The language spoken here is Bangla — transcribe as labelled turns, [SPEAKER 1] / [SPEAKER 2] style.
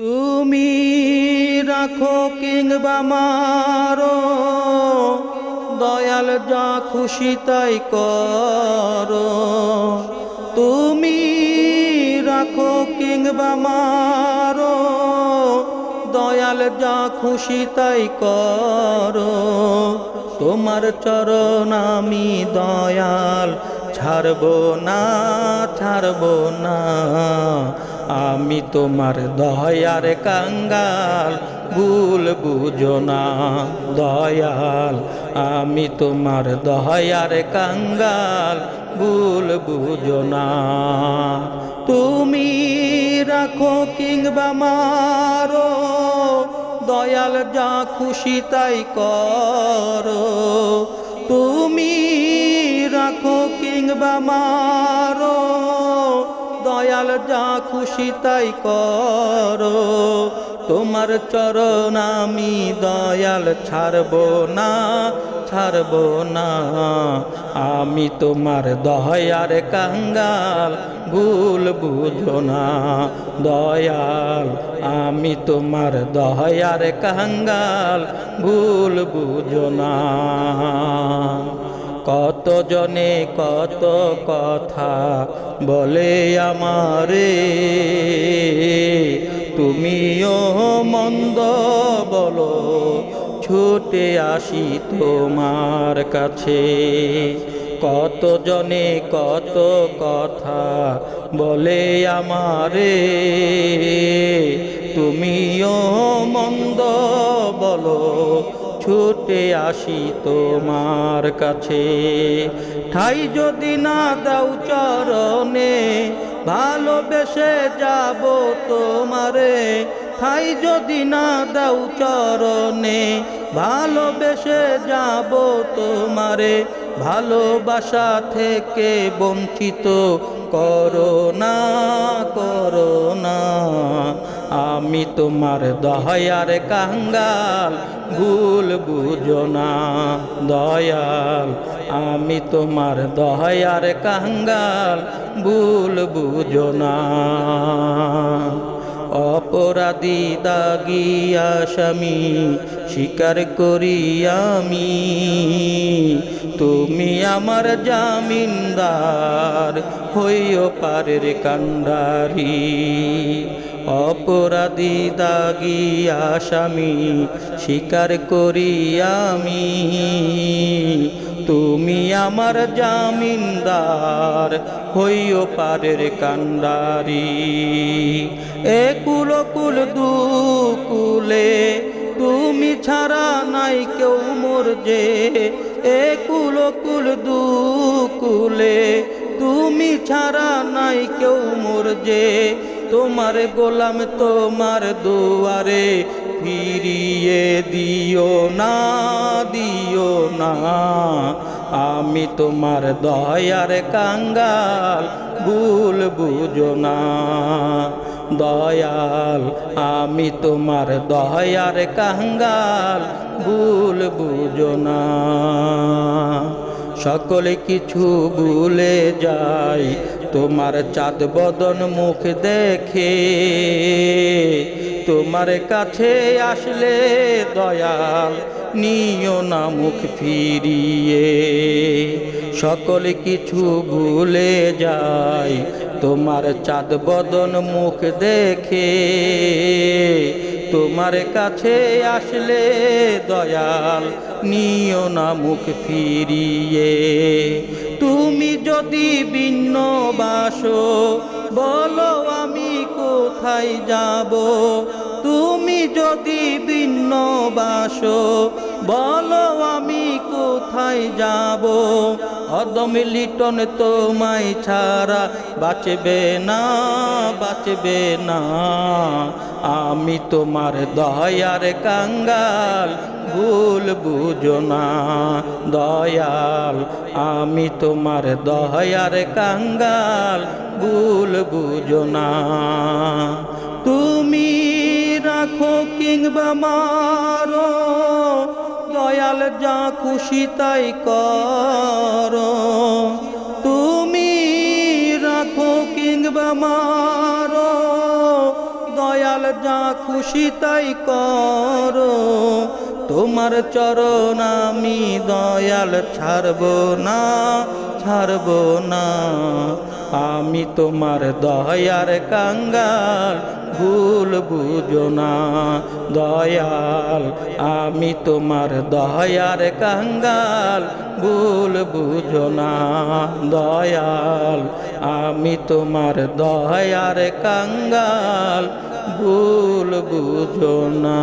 [SPEAKER 1] তুমি রাখো কিংবা মারো, দয়াল যা খুশি তাই করো। তুমি রাখো কিংবা মারো, দয়াল যা খুশি তাই করো। তোমার চরণ আমি দয়াল, ছাড়বো না ছাড়বো না। আমি তোমার দয়ার কাঙ্গাল, ভুল বুঝো না দয়াল। আমি তোমার দয়ার কাঙ্গাল, ভুল বুঝো না। তুমি রাখো কিংবা মারো, দয়াল যা খুশি তাই করো। তুমি রাখো কিংবা মারো দয়াল যা খুশি তাই করো। তোমার চরণ আমি দয়াল ছাড়বো না ছাড়বো না। আমি তোমার দয়ার কাঙ্গাল, ভুল বুঝো না। দয়াল, আমি তোমার দয়ার কাঙ্গাল, ভুল বুঝো না। কত জনে কত কথা বলে আমারে? তুমিও মন্দ বলো, ছুটে আসি তোমার কাছে। কত জনে কত কথা বলে আমারে? তুমিও মন্দ বলো, ছুটে আসি তোমার কাছে। ঠাই যদি না দাও চরণে, ভালোবেসে যাব তোমারে। ঠাই যদি না দাও চরণে, ভালোবেসে যাব তোমারে। ভালোবাসা থেকে বঞ্চিত করো না করো না। আমি তোমার দয়ার কাঙ্গাল, ভুল বুঝো না, দয়াল। আমি তোমার দয়ার কাঙ্গাল, ভুল বুঝো না। অপরাধী দাগি আসামি, স্বীকার করি আমি। তুমি আমার জামিনদার, হইও পারের কান্ডারি অপরাধী দাগি আসামি, স্বীকার করি আমি। তুমি আমার জামিনদার, হইও পারের কান্ডারি এ কুল কুল দু কুলে তুমি ছাড়া নাই কেউ মোর যে এ কুল কুল দু কুলে তুমি ছাড়া নাই কেউ মোর যে তোমার গোলাম তোমার দুয়ারে ফিরিয়ে দিও না দিও না। আমি তোমার দয়ার কাঙ্গাল, ভুল বুঝো না। দয়াল, আমি তোমার দয়ার কাঙ্গাল, ভুল বুঝো না। সকলে কিছু ভুলে যাই তোমার চাঁদ বদন মুখ দেখে, তোমার কাছে আসলে দয়াল, নিও না মুখ ফিরিয়ে। সকল কিছু ভুলে যায় তোমার চাঁদ বদন মুখ দেখে তোমার কাছে আসলে দয়াল, নিও না মুখ ফিরিয়ে। তুমি যদি ভিন্ন বাসো, বলো আমি কোথায় যাব? তুমি যদি ভিন্ন বাসো, বলো কোথায় যাব? অদম লিটন তোমায় ছাড়া বাঁচবে না বাঁচবে না। আমি তোমার দয়ার কাঙ্গাল, ভুল বুঝো না। দয়াল, আমি তোমার দয়ার কাঙ্গাল, ভুল বুঝো না। তুমি রাখো কিংবা মারো দয়াল যা খুশি তাই করো। তুমি রাখো কিংবা মারো, দয়াল যা খুশি তাই করো। তোমার চরণ আমি দয়াল ছাড়ব না ছাড়ব না। আমি তোমার দয়ার কাঙ্গাল, ভুল বুঝো না। দয়াল, আমি তোমার দয়ার কাঙ্গাল, ভুল বুঝো না। দয়াল, আমি তোমার দয়ার কাঙ্গাল, ভুল বুঝো না।